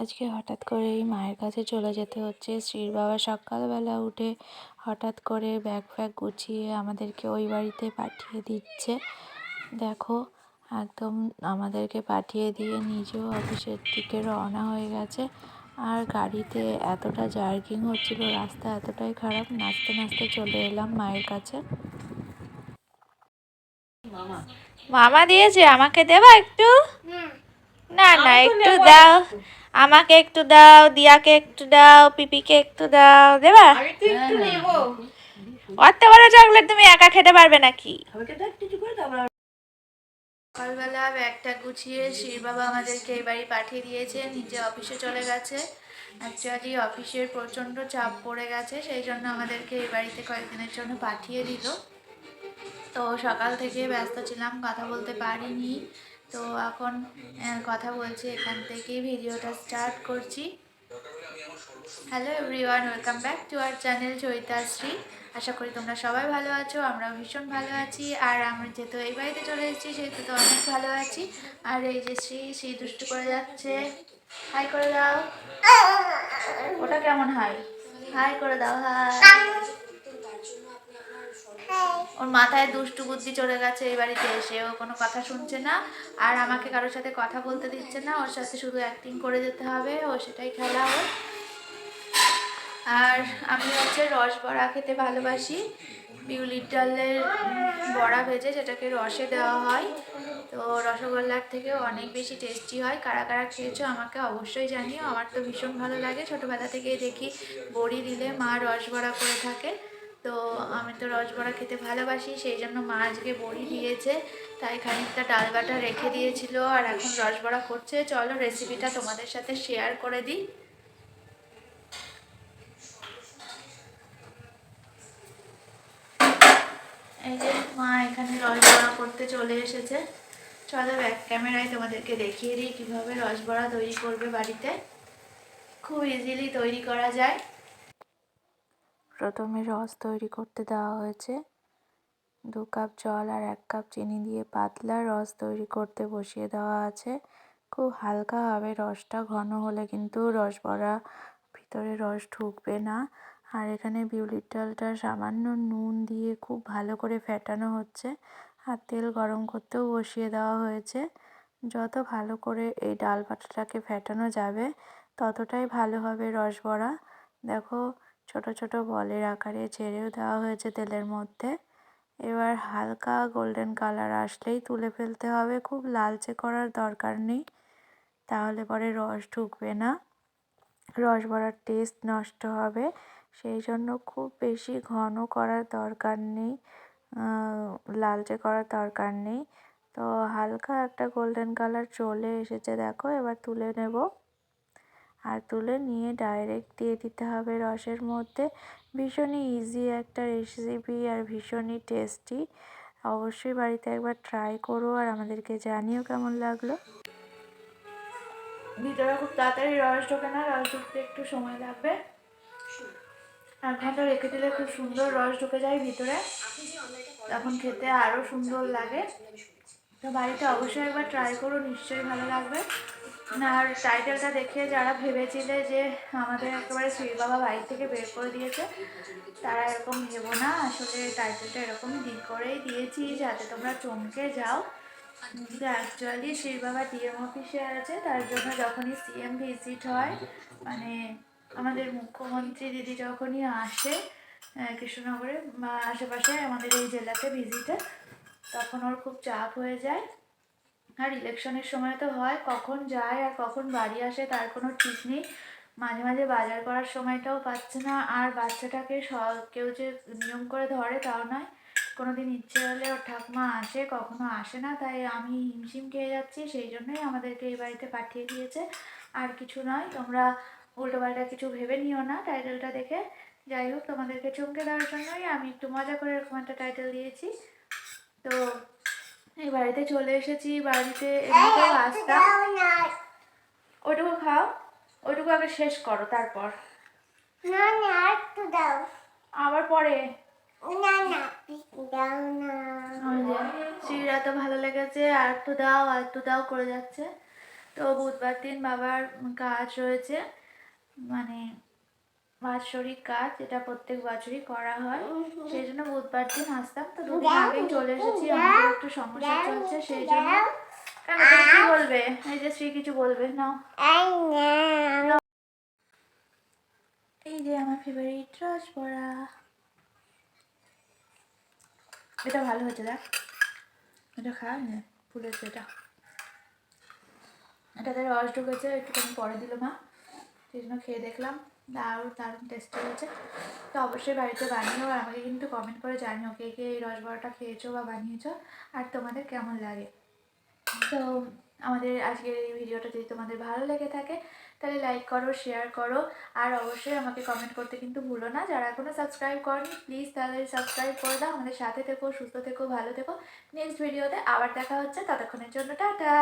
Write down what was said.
আজকে হঠাৎ করেই মায়ের কাছে চলে যেতে হচ্ছে। শ্রীর বাবা সকালবেলা উঠে হঠাৎ করে ব্যাগ ফ্যাগ গুছিয়ে আমাদেরকে ওই বাড়িতে পাঠিয়ে দিচ্ছে। দেখো একদম আমাদেরকে পাঠিয়ে দিয়ে নিজেও অফিসের দিকে রওনা হয়ে গেছে। আর গাড়িতে এতটা জার্কিং হচ্ছিল রাস্তা এতটাই খারাপ নাচতে নাচতে চলে এলাম মায়ের কাছে। মামা। দিয়েছে আমাকে দেবা একটু? না না একটু দাও। আমাকে একটু দাও দিয়াকে একটু দাও পিপিকে একটু দাও দেবা? একটু নেব। অত বড় চকলেট তুমি একা খেতে পারবে নাকি? সকালবেলা ব্যাগটা গুছিয়ে শ্রী বাবা আমাদেরকে এই বাড়ি পাঠিয়ে দিয়েছে নিজে অফিসে চলে গেছে। অ্যাকচুয়ালি অফিসের প্রচণ্ড চাপ পড়ে গেছে সেই জন্য আমাদেরকে এই বাড়িতে কয়েকদিনের জন্য পাঠিয়ে দিল। তো সকাল থেকে ব্যস্ত ছিলাম কথা বলতে পারিনি। তো এখন কথা বলছি এখান থেকেই ভিডিওটা স্টার্ট করছি। Hello everyone welcome back to our channel Chaitashree আশা করি তোমরা সবাই ভালো আছো আমরা ভীষণ ভালো আছি। আর আমরা যেহেতু এই বাড়িতে চলে এসেছি, সেহেতু তো অনেক ভালো আছি। আর এই যে শ্রী শ্রী দুষ্টু করে যাচ্ছে। হাই করে দাও। ওটা কেমন হাই হাই করে দাও হাই ওর মাথায় দুষ্টু বুদ্ধি চলে গেছে এই বাড়িতে এসে। ও কোনো কথা শুনছে না আর আমাকে কারোর সাথে কথা বলতে দিচ্ছে না। ওর সাথে শুধু অ্যাক্টিং করে যেতে হবে। ও সেটাই খেলা ওর। আর আমি হচ্ছে রস বড়া খেতে ভালোবাসি। বিউলির ডালের বড়া ভেজে সেটাকে রসে দেওয়া হয়। তো রসগোল্লার থেকেও অনেক বেশি টেস্টি হয়। কারা কারা খেয়েছো আমাকে অবশ্যই জানিও। আমার তো ভীষণ ভালো লাগে। ছোটোবেলা থেকেই দেখি। বড়ি দিলে মা রস বড়া করে থাকে। তো আমি তো রসবড়া খেতে ভালোবাসি, সেই জন্য মা আজকে বড়ি দিয়েছে। তাই খানিকটা ডাল বাটা রেখে দিয়েছিল আর এখন রসবড়া করছে। চলো রেসিপিটা তোমাদের সাথে শেয়ার করে দিই। এই যে মা এখানে রস বড়া করতে চলে এসেছে। চলো ব্যাক ক্যামেরায় তোমাদেরকে দেখিয়ে দিই কীভাবে রসবড়া তৈরি করবে বাড়িতে। খুব ইজিলি তৈরি করা যায়। প্রথমে রস তৈরি করতে দেওয়া হয়েছে। দু কাপ জল আর এক কাপ চিনি দিয়ে পাতলা রস তৈরি করতে বসিয়ে দেওয়া আছে। খুব হালকা হবে রসটা ঘন হলে কিন্তু রস বড়া ভিতরে রস ঢুকবে না। আর এখানে বিউলির ডালটা সামান্য নুন দিয়ে খুব ভালো করে ফেটানো হচ্ছে আর তেল গরম করতেও বসিয়ে দেওয়া হয়েছে। যত ভালো করে এই ডাল বাটাটাকে ফেটানো যাবে, ততটাই ভালো হবে রস বড়া দেখো ছোট ছোট বলের আকারে ছেড়েও দেওয়া হয়েছে তেলের মধ্যে। এবার হালকা গোল্ডেন কালার আসলেই তুলে ফেলতে হবে। খুব লালচে করার দরকার নেই, তাহলে পরে রস ঢুকবে না। রস বড়ার টেস্ট নষ্ট হবে, সেই জন্য খুব বেশি ঘন করার দরকার নেই লালচে করার দরকার নেই। তো হালকা একটা গোল্ডেন কালার চলে এসেছে, দেখো এবার তুলে নেব। আর তুলে নিয়ে ডাইরেক্ট দিয়ে দিতে হবে রসের মধ্যে। ভীষণই ইজি একটা রেসিপি আর ভীষণই টেস্টি অবশ্যই বাড়িতে একবার ট্রাই করো আর আমাদেরকে জানিও কেমন লাগল। ভিতরে খুব তাড়াতাড়ি রস ঢোকে না, রস ঢুকতে একটু সময় লাগবে। আর ঘণ্টা রেখে দিলে খুব সুন্দর রস ঢুকে যায় ভিতরে। তখন খেতে আরও সুন্দর লাগে। তো বাড়িতে অবশ্যই একবার ট্রাই করো, নিশ্চয়ই ভালো লাগবে। আর টাইটেলটা দেখে যারা ভেবেছিলে যে আমাদের একেবারে শ্রী বাবা বাড়ি থেকে বের করে দিয়েছে, তারা এরকম ভেবো না। আসলে টাইটেলটা এরকম দিক করেই দিয়েছি, যাতে তোমরা চমকে যাও। কিন্তু অ্যাকচুয়ালি শ্রী বাবা ডিএম অফিসে আছে, তার জন্য যখনই সিএম ভিজিট হয় মানে আমাদের মুখ্যমন্ত্রী দিদি যখনই আসে কৃষ্ণনগরে, বা আশেপাশে আমাদের এই জেলাতে ভিজিটে তখন ওর খুব চাপ হয়ে যায়। আর ইলেকশনের সময় তো হয়, কখন যায় আর কখন বাড়ি আসে তার কোনো ঠিক নেই। মাঝে মাঝে বাজার করার সময়টাও পাচ্ছে না, আর বাচ্চাটাকে কেউ যে নিয়ম করে ধরে তাও নয়। কোনো দিন ইচ্ছে হলে ওর ঠাকুমা আসে, কখনো আসে না, তাই আমি হিমশিম খেয়ে যাচ্ছি, সেই জন্যই আমাদেরকে এই বাড়িতে পাঠিয়ে দিয়েছে। আর কিছু নয়, তোমরা উল্টোপাল্টা কিছু ভেবে নিও না টাইটেলটা দেখে। যাই হোক, তোমাদেরকে চমকে দেওয়ার জন্যই আমি একটু মজা করে এরকম একটা টাইটেল দিয়েছি। তো এই বাড়িতে চলে এসেছি বাড়িতে এমনিতেও আসতাম ওইটুকু খাও ওইটুকু আগে শেষ করো তারপর। না না একটু দাও। আবার পরে। না না দাও না। শ্রীর এত ভালো লেগেছে আর একটু দাও আর একটু দাও করে যাচ্ছে। তো বুধবার দিন বাবার কাজ রয়েছে মানে বাৎসরিক কাজ যেটা প্রত্যেক বছরই করা হয়। সেই জন্য বুধবার দিন আসতাম তো দুদিন আগেই চলে এসেছি। আমাদের একটু সমস্যা চলছে সেই জন্য। কেন কি বলবে? এই যে শ্রী কিছু বলবে নাও। এই যে আমার ফেভারিট রসবড়া এটা ভালো হয়েছে দেখ। এটা খা না ফুলেছে এটা। এটাতে রস ঢুকেছে একটুখানি পরে দিল মা। সেই জন্য খেয়ে দেখলাম। দারুণ দারুণ টেস্টি হয়েছে তো অবশ্যই বাড়িতে বানিয়েও আর আমাকে কিন্তু কমেন্ট করে জানিও কে কে এই রসবড়াটা খেয়েছো বা বানিয়েছো আর তোমাদের কেমন লাগে। তো আমাদের আজকের এই ভিডিওটা যদি তোমাদের ভালো লেগে থাকে, তাহলে লাইক করো শেয়ার করো আর অবশ্যই আমাকে কমেন্ট করতে কিন্তু ভুলো না। যারা এখনও সাবস্ক্রাইব করনি প্লিজ তাদের সাবস্ক্রাইব করে দাও। আমাদের সাথে থেকো, সুস্থ থেকো, ভালো থেকো। নেক্সট ভিডিওতে আবার দেখা হচ্ছে। ততক্ষণের জন্য টাটা।